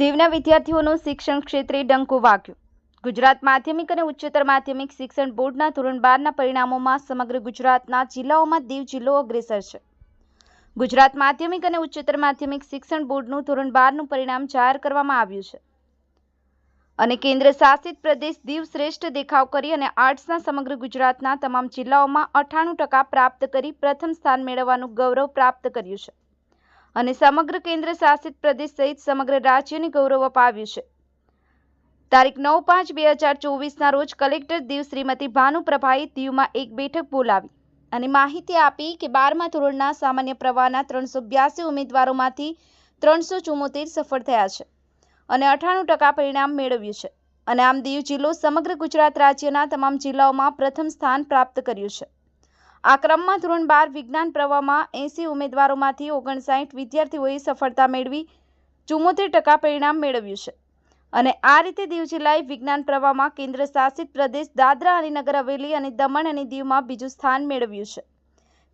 દીવના વિદ્યાર્થીઓનું શિક્ષણ ક્ષેત્રે ડંકો વાગ્યો. ગુજરાત માધ્યમિક અને ઉચ્ચતર માધ્યમિક શિક્ષણ બોર્ડના ધોરણ બારના પરિણામોમાં સમગ્ર ગુજરાતના જિલ્લાઓમાં દીવ જિલ્લો અગ્રેસર છે. ગુજરાત માધ્યમિક અને ઉચ્ચતર માધ્યમિક શિક્ષણ બોર્ડનું ધોરણ બારનું પરિણામ જાહેર કરવામાં આવ્યું છે. અને કેન્દ્ર શાસિત પ્રદેશ દીવ શ્રેષ્ઠ દેખાવ કરી અને આર્ટ્સના સમગ્ર ગુજરાતના તમામ જિલ્લાઓમાં અઠ્ઠાણું ટકા પ્રાપ્ત કરી પ્રથમ સ્થાન મેળવવાનું ગૌરવ પ્રાપ્ત કર્યું છે. અને સમગ્ર કેન્દ્ર શાસિત પ્રદેશ સહિત સમગ્ર રાજ્યને ગૌરવ અપાવ્યું છે. તારીખ નવ પાંચ બે હજાર ચોવીસના રોજ કલેક્ટર દીવ શ્રીમતી ભાનુપ્રભાએ દીવમાં એક બેઠક બોલાવી અને માહિતી આપી કે બારમા ધોરણના સામાન્ય પ્રવાહના ત્રણસો બ્યાસી ઉમેદવારોમાંથી ત્રણસો ચુમ્મોતેર સફળ થયા છે અને અઠ્ઠાણું ટકા પરિણામ મેળવ્યું છે. અને આમ દીવ જિલ્લો સમગ્ર ગુજરાત રાજ્યના તમામ જિલ્લાઓમાં પ્રથમ સ્થાન પ્રાપ્ત કર્યું છે. આ ક્રમમાં ધોરણ બાર વિજ્ઞાન પ્રવાહમાં એંસી ઉમેદવારોમાંથી ઓગણસાઠ વિદ્યાર્થીઓએ સફળતા મેળવી ચુમ્મોતેર ટકા પરિણામ મેળવ્યું છે. અને આ રીતે દીવ જિલ્લાએ વિજ્ઞાન પ્રવાહમાં કેન્દ્ર શાસિત પ્રદેશ દાદરા અને નગર હવેલી અને દમણ અને દીવમાં બીજું સ્થાન મેળવ્યું છે.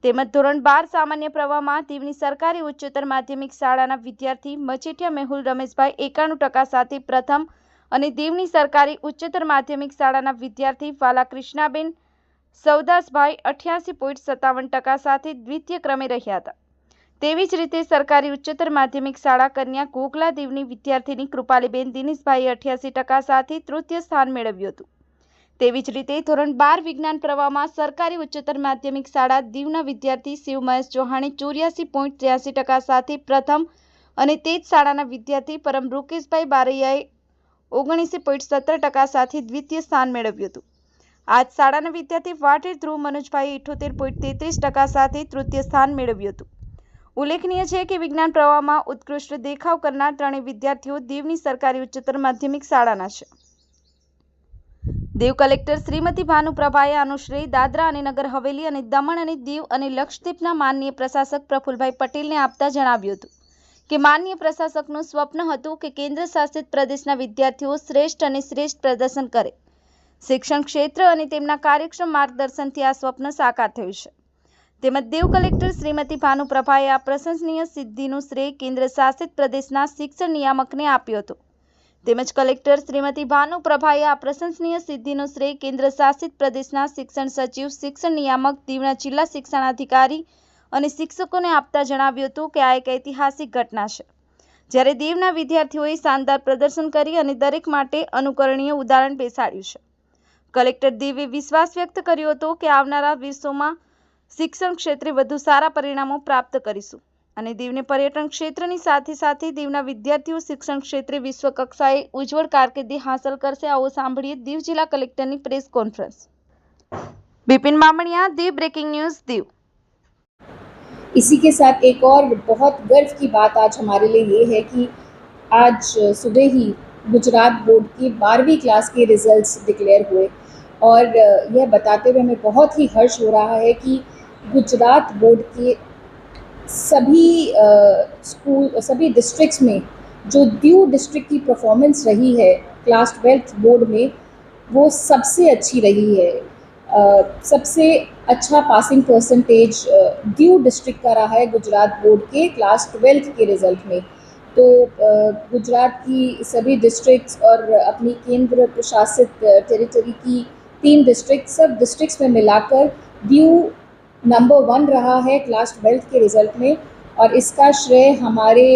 તેમજ ધોરણ બાર સામાન્ય પ્રવાહમાં દીવની સરકારી ઉચ્ચતર માધ્યમિક શાળાના વિદ્યાર્થી મચેઠિયા મેહુલ રમેશભાઈ એકાણું ટકા સાથે પ્રથમ અને દીવની સરકારી ઉચ્ચતર માધ્યમિક શાળાના વિદ્યાર્થી વાલા કૃષ્ણાબેન સૌદાસભાઈ અઠ્યાસી પોઈન્ટ સત્તાવન ટકા સાથે દ્વિતીય ક્રમે રહ્યા હતા. તેવી જ રીતે સરકારી ઉચ્ચતર માધ્યમિક શાળા કન્યા ઘોઘલા દીવની વિદ્યાર્થીની કૃપાલીબેન દિનેશભાઈએ અઠ્યાસી ટકા સાથે તૃતીય સ્થાન મેળવ્યું હતું. તેવી જ રીતે ધોરણ બાર વિજ્ઞાન પ્રવાહમાં સરકારી ઉચ્ચતર માધ્યમિક શાળા દીવના વિદ્યાર્થી શિવ મહેશ ચૌહાણે ચોર્યાસી પોઈન્ટ ત્ર્યાસી ટકા સાથે પ્રથમ અને તે જ શાળાના વિદ્યાર્થી પરમ રૂકેશભાઈ બારૈયાએ ઓગણીસી પોઈન્ટ સત્તર ટકા સાથે દ્વિતીય સ્થાન મેળવ્યું હતું. આજ શાળાના વિદ્યાર્થી વાટેર ધ્રુવ મનોજભાઈ ઇઠોતેર પોઈન્ટ તેત્રીસ ટકા સાથે તૃતીય સ્થાન મેળવ્યું હતું. ઉલ્લેખનીય છે કે વિજ્ઞાન પ્રવાહમાં ઉત્કૃષ્ટ દેખાવ કરનાર ત્રણેય વિદ્યાર્થીઓ દીવની સરકારી ઉચ્ચતર માધ્યમિક શાળાના છે. દીવ કલેક્ટર શ્રીમતી ભાનુપ્રભાએ આનું શ્રેય દાદરા અને નગર હવેલી અને દમણ અને દીવ અને લક્ષદ્વીપના માનનીય પ્રશાસક પ્રફુલભાઈ પટેલને આપતા જણાવ્યું હતું કે માનનીય પ્રશાસકનું સ્વપ્ન હતું કે કેન્દ્ર શાસિત પ્રદેશના વિદ્યાર્થીઓ શ્રેષ્ઠ અને શ્રેષ્ઠ પ્રદર્શન કરે. શિક્ષણ ક્ષેત્ર અને તેમના કાર્યક્ષમ માર્ગદર્શનથી આ સ્વપ્ન સાકાર થયું છે. તેમજ દેવ કલેક્ટર શ્રીમતી ભાનુપ્રભાએ આ પ્રશંસનીય સિદ્ધિનું શ્રેય કેન્દ્ર શાસિત પ્રદેશના શિક્ષણ નિયામકને આપ્યો હતો. તેમજ કલેક્ટર શ્રીમતી ભાનુપ્રભાએ આ પ્રશંસનીય સિદ્ધિનો શ્રેય કેન્દ્ર શાસિત પ્રદેશના શિક્ષણ સચિવ, શિક્ષણ નિયામક, દીવના જિલ્લા શિક્ષણાધિકારી અને શિક્ષકોને આપતા જણાવ્યું હતું કે આ એક ઐતિહાસિક ઘટના છે. જ્યારે દીવના વિદ્યાર્થીઓએ શાનદાર પ્રદર્શન કરી અને દરેક માટે અનુકરણીય ઉદાહરણ બેસાડ્યું છે. કલેક્ટર દીવે વિશ્વાસ વ્યક્ત કર્યો હતો કે આવનારા વર્ષોમાં શિક્ષણ ક્ષેત્રે વધુ સારા પરિણામો પ્રાપ્ત કરીશું અને દીવને પર્યટન ક્ષેત્રની સાથે સાથે દીવના વિદ્યાર્થીઓ શિક્ષણ ક્ષેત્રે વિશ્વ કક્ષાએ ઉજ્જવળ કારકિર્દી હાંસલ કરશે આવો સાંભળીએ દીવ જિલ્લા કલેક્ટરની press conference Bipin Bamaniya Diu breaking news Diu इसी के साथ एक और बहुत गर्व की बात आज हमारे लिए ये है कि आज सुबह ही गुजरात बोर्ड के बारहवीं क्लास के रिजल्ट्स डिक्लेयर हुए और यह बताते हुए हमें बहुत ही हर्ष हो रहा है कि गुजरात बोर्ड के सभी स्कूल सभी डिस्ट्रिक्ट्स में जो दीव डिस्ट्रिक्ट की परफॉर्मेंस रही है क्लास ट्वेल्थ बोर्ड में वो सबसे अच्छी रही है। अ, सबसे अच्छा पासिंग परसेंटेज दीव डिस्ट्रिक्ट का रहा है गुजरात बोर्ड के क्लास ट्वेल्थ के रिज़ल्ट में। तो गुजरात की सभी डिस्ट्रिक्ट्स और अपनी केंद्र प्रशासित टेरिटरी की तीन डिस्ट्रिक्ट सब डिस्ट्रिक्ट्स में मिलाकर ड्यू नंबर वन रहा है क्लास ट्वेल्थ के रिज़ल्ट में और इसका श्रेय हमारे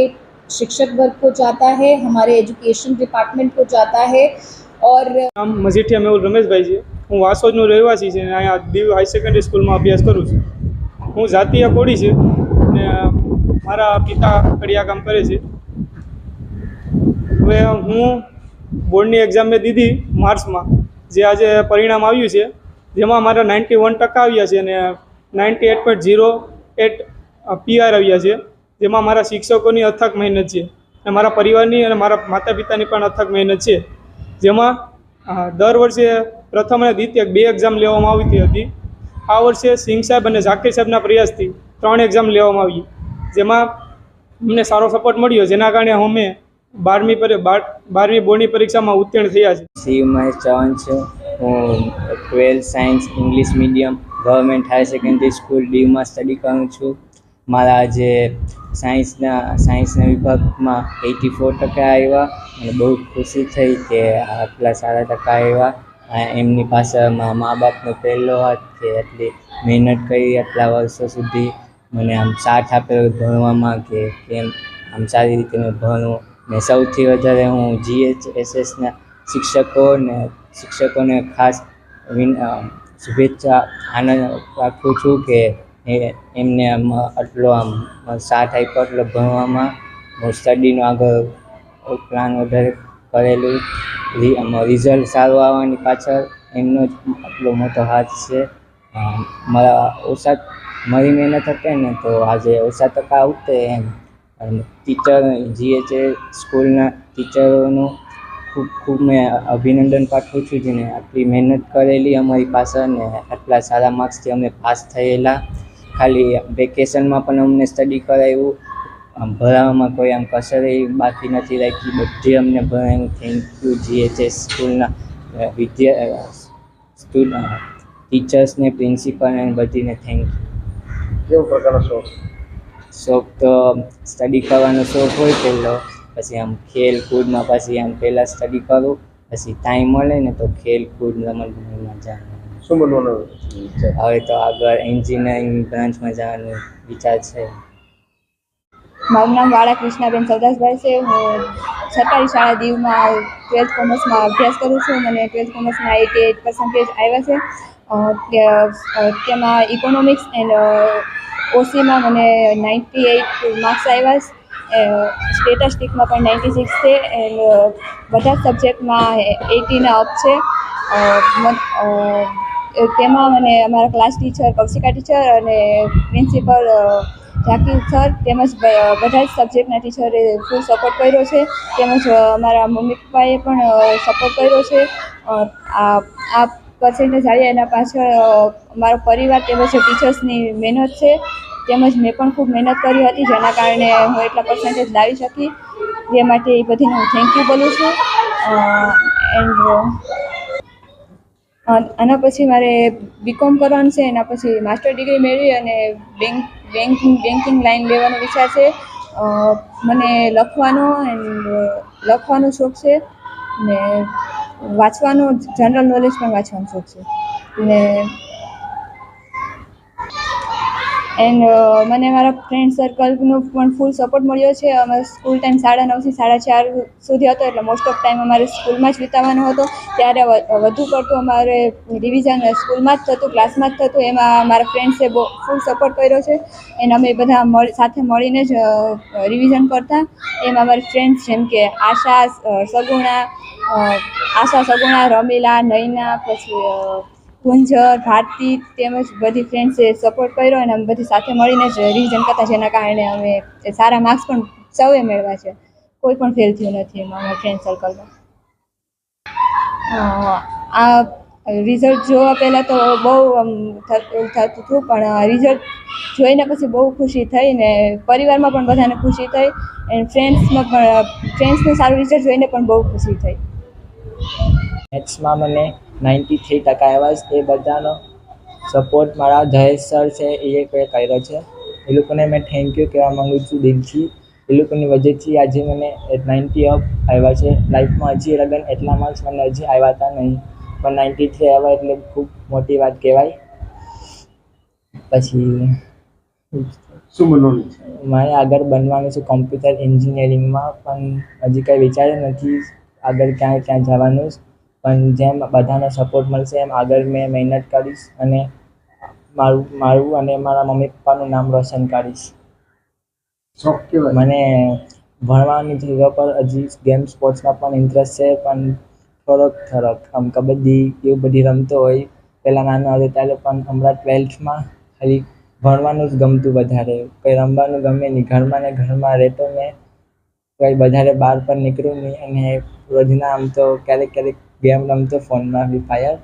शिक्षक वर्ग को जाता है, हमारे એજ્યુકેશન ડિપાર્ટમેન્ટ કો જાતા હે ઓર નામ મજીઠિયા મેહુલ રમેશભાઈ છે હું વાસોદનો રહેવાસી છે અને અહીંયા દીવ હાઈ સેકન્ડરી સ્કૂલમાં અભ્યાસ કરું છું. હું જાતીય કોડી છે અને મારા પિતા કડિયા કામ કરે છે. હવે હું બોર્ડની એક્ઝામ મેં દીધી માર્ચમાં. જે આજે પરિણામ આવ્યું છે, જેમાં મારા નાઇન્ટી વન ટકા આવ્યા છે અને ninety eight point zero eight PR આવ્યા છે, જેમાં મારા શિક્ષકોની અથક મહેનત છે અને મારા પરિવારની અને મારા માતા પિતાની પણ અથક મહેનત છે. જેમાં દર વર્ષે પ્રથમ અને દ્વિતીય બે એક્ઝામ લેવામાં આવતી હતી આ વર્ષે સિંહ સાહેબ અને ઝાકીર સાહેબના પ્રયાસથી ત્રણ એક્ઝામ લેવામાં આવી. જેમાં અમને સારો સપોર્ટ મળ્યો, જેના કારણે અમે બારમી બારમી બોર્ડની પરીક્ષામાં ઉત્તીર્ણ થયા છે. શિવ મહેશ ચૌહાણ છે. હું twelfth science, English medium, government higher secondary school ડીમાં study કરું છું. મારા જે સાયન્સના સાયન્સના વિભાગમાં એટી ફોર ટકા આવ્યા. અને બહુ ખુશી થઈ કે આટલા સારા ટકા આવ્યા. એમની પાસે મા બાપનો પહેલો હાથ કે આટલી મહેનત કરી આટલા વર્ષો સુધી. મને આમ સાથ આપેલો ભણવામાં કે કેમ આમ સારી રીતે મેં ભણું. ને સૌથી વધારે હું જીએચએસએસના શિક્ષકોને શિક્ષકોને ખાસ વિન શુભેચ્છા આનંદ રાખું છું કે એમને આમ આટલો આમ સાથ આપ્યો એટલો ભણવામાં. હું સ્ટડીનો આગળ પ્લાન વધારે કરેલું. રિઝલ્ટ સારું આવવાની પાછળ એમનો જ આટલો મોટો હાથ છે. મારા ઓછા, મારી મહેનત હતી ને તો આજે ઓછા ટકા આવતે એમ. ટીચર જીએચએ સ્કૂલના ટીચરોનું ખૂબ ખૂબ મેં અભિનંદન પાઠવું છું, જેને આટલી મહેનત કરેલી અમારી પાસે ને આટલા સારા માર્ક્સથી અમે પાસ થયેલા. ખાલી વેકેશનમાં પણ અમને સ્ટડી કરાવ્યું. આમ ભણાવવામાં કોઈ આમ કસર બાકી નથી રાખી બધી અમને ભણાવ્યું. થેન્ક યુ જીએચએસ સ્કૂલના વિદ્યા સ્ટુડ ટીચર્સને પ્રિન્સિપલ અને બધીને થેન્ક યુ કેવો પ્રકારનો શોખ? શોખ તો સ્ટડી કરવાનો શોખ હોય પહેલો પછી આમ ખેલકૂદમાં પછી આમ પહેલાં સ્ટડી કરું પછી ટાઈમ મળે ને તો ખેલકૂદ રમત ગમતમાં જવાનું. શું બનવાનું હવે? તો આગળ એન્જિનિયરિંગ બ્રાન્ચમાં જવાનું વિચાર છે. મારું નામ વાળા કૃષ્ણાબેન સવદાસભાઈ છે. હું સરકારી શાળા દીવમાં ટ્વેલ્થ કોમર્સમાં અભ્યાસ કરું છું મને ટ્વેલ્થ કોમર્સમાં એટી એટ પર્સન્ટેજ આવ્યા છે. તેમાં ઇકોનોમિક્સ એન્ડ ઓસીમાં મને નાઇન્ટી એઇટ માર્ક્સ આવ્યા સ્ટેટસ્ટિકમાં પણ નાઇન્ટી સિક્સ છે. એન્ડ બધા જ સબ્જેક્ટમાં એટીના અપ છે. તેમાં મને અમારા ક્લાસ ટીચર કૌશિકા ટીચર અને પ્રિન્સિપલ ઝાકીર સર તેમજ બધા જ સબ્જેક્ટના ટીચરે ફૂલ સપોર્ટ કર્યો છે. તેમજ મારા મમ્મી પપ્પાએ પણ સપોર્ટ કર્યો છે. આ પર્સન્ટેજ આવ્યા એના પાછળ મારો પરિવાર તેમજ ટીચર્સની મહેનત છે, તેમજ મેં પણ ખૂબ મહેનત કરી હતી, જેના કારણે હું એટલા પર્સન્ટેજ લાવી શકી. જે માટે એ બધીને હું થેન્ક યુ બોલું છું. એન્ડ આના પછી મારે બીકોમ કરવાનું છે, એના પછી માસ્ટર ડિગ્રી મેળવી અને બેંક બેંકિંગ બેન્કિંગ લાઈન લેવાનો વિચાર છે. મને લખવાનો એન્ડ લખવાનો શોખ છે. ને વાંચવાનો જનરલ નોલેજ પણ વાંચવાનો શોખ છે. ને એન્ડ મને મારા ફ્રેન્ડ સર્કલનો પણ ફૂલ સપોર્ટ મળ્યો છે. અમારો સ્કૂલ ટાઈમ સાડા નવથી સાડા ચાર સુધી હતો, એટલે મોસ્ટ ઓફ ટાઈમ અમારે સ્કૂલમાં જ વિતાવવાનો હતો. ત્યારે વધુ પડતું અમારે રિવિઝન સ્કૂલમાં જ થતું ક્લાસમાં જ થતું. એમાં મારા ફ્રેન્ડ્સે બહુ ફૂલ સપોર્ટ કર્યો છે. એને અમે બધા સાથે મળીને જ રિવિઝન કરતા. એમાં અમારી ફ્રેન્ડ્સ જેમ કે આશા સગુણા આશા, સગુણા, રમીલા, નૈના, પછી ગુંજર, ભારતી તેમજ બધી ફ્રેન્ડ્સે સપોર્ટ કર્યો અને અમે બધી સાથે મળીને જ રિવિઝન કરતા જેના કારણે અમે સારા માર્ક્સ પણ સૌએ મેળવ્યા છે. કોઈ પણ ફેલ થયું નથી એમાં અમારા ફ્રેન્ડ સર્કલમાં આ રિઝલ્ટ જોવા પહેલાં તો બહુ થતું હતું, પણ રિઝલ્ટ જોઈને પછી બહુ ખુશી થઈ ને પરિવારમાં પણ બધાને ખુશી થઈ એન્ડ ફ્રેન્ડ્સમાં પણ ફ્રેન્ડ્સનું સારું રિઝલ્ટ જોઈને પણ બહુ ખુશી થઈ. મેથ્સમાં મને નાઇન્ટી થ્રી ટકા આવ્યા છે એ બધાનો સપોર્ટ મારા જયેશ સર છે એ કર્યો છે. એ લોકોને મેં થેન્ક યુ કહેવા માગું છું દિલથી. એ લોકોની વજહથી આજે મને નાઇન્ટી અપ આવ્યા છે. લાઈફમાં હજી લગન એટલા માર્ક્સ મને હજી આવ્યા હતા નહીં. પણ નાઇન્ટી થ્રી આવ્યા એટલે ખૂબ મોટી વાત કહેવાય. પછી શું બનવાનું મારે આગળ બનવાનું છે કોમ્પ્યુટર એન્જિનિયરિંગમાં પણ હજી કંઈ વિચાર્યું નથી. આગળ ક્યાં ક્યાં જવાનું પણ જેમ બધાનો સપોર્ટ મળશે એમ આગળ મેં મહેનત કરીશ અને મારું મારું અને મારા મમ્મી પપ્પાનું નામ રોશન કરીશ. મને ભણવાની જગ્યા પર હજી ગેમ સ્પોર્ટ્સમાં પણ ઇન્ટરેસ્ટ છે પણ થોડોક થોડોક આમ કબડ્ડી એવું બધી રમતો હોય પહેલાં નાનો હતો ત્યારે પણ હમણાં ટ્વેલ્થમાં ખાલી ભણવાનું જ ગમતું વધારે. કંઈ રમવાનું ગમે નહીં. ઘરમાં ને ઘરમાં રહેતો મેં. કંઈ વધારે બહાર પણ નીકળું નહીં અને રોજના આમ તો ક્યારેક ક્યારેક ગેમ રમતો ફોનમાં ફ્રી ફાયર